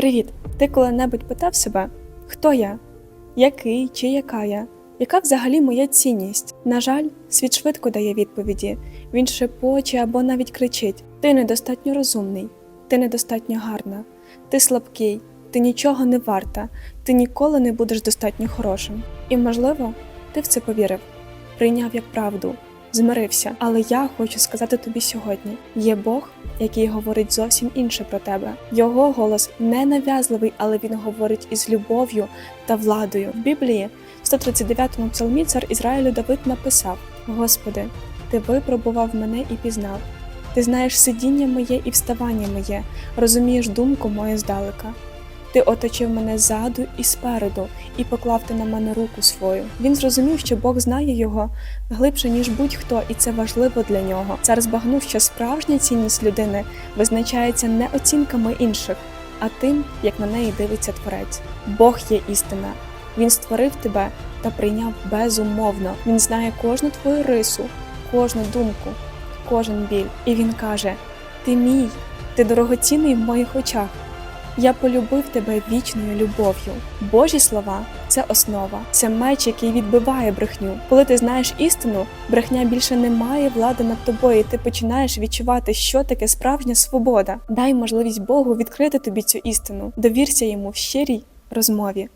Привіт! Ти коли-небудь питав себе, хто я? Який чи яка я? Яка взагалі моя цінність? На жаль, світ швидко дає відповіді. Він шепоче або навіть кричить: Ти недостатньо розумний, ти недостатньо гарна, ти слабкий, ти нічого не варта, ти ніколи не будеш достатньо хорошим. І, можливо, ти в це повірив, прийняв як правду, змирився. Але я хочу сказати тобі сьогодні: є Бог, який говорить зовсім інше про тебе. Його голос не нав'язливий, але він говорить із любов'ю та владою. В Біблії, в 139-му псалмі, цар Ізраїлю Давид написав: Господи, ти випробував мене і пізнав. Ти знаєш сидіння моє і вставання моє, розумієш думку мою здалека. Ти оточив мене ззаду і спереду, і поклав ти на мене руку свою. Він зрозумів, що Бог знає його глибше, ніж будь-хто, і це важливо для нього. Цар збагнув, що справжня цінність людини визначається не оцінками інших, а тим, як на неї дивиться творець. Бог є істина. Він створив тебе та прийняв безумовно. Він знає кожну твою рису, кожну думку, кожен біль. І він каже: Ти мій, ти дорогоцінний в моїх очах. Я полюбив тебе вічною любов'ю. Божі слова це основа, це меч, який відбиває брехню. Коли ти знаєш істину, брехня більше не має влади над тобою, і ти починаєш відчувати, що таке справжня свобода. Дай можливість Богу відкрити тобі цю істину. Довірся йому в щирій розмові.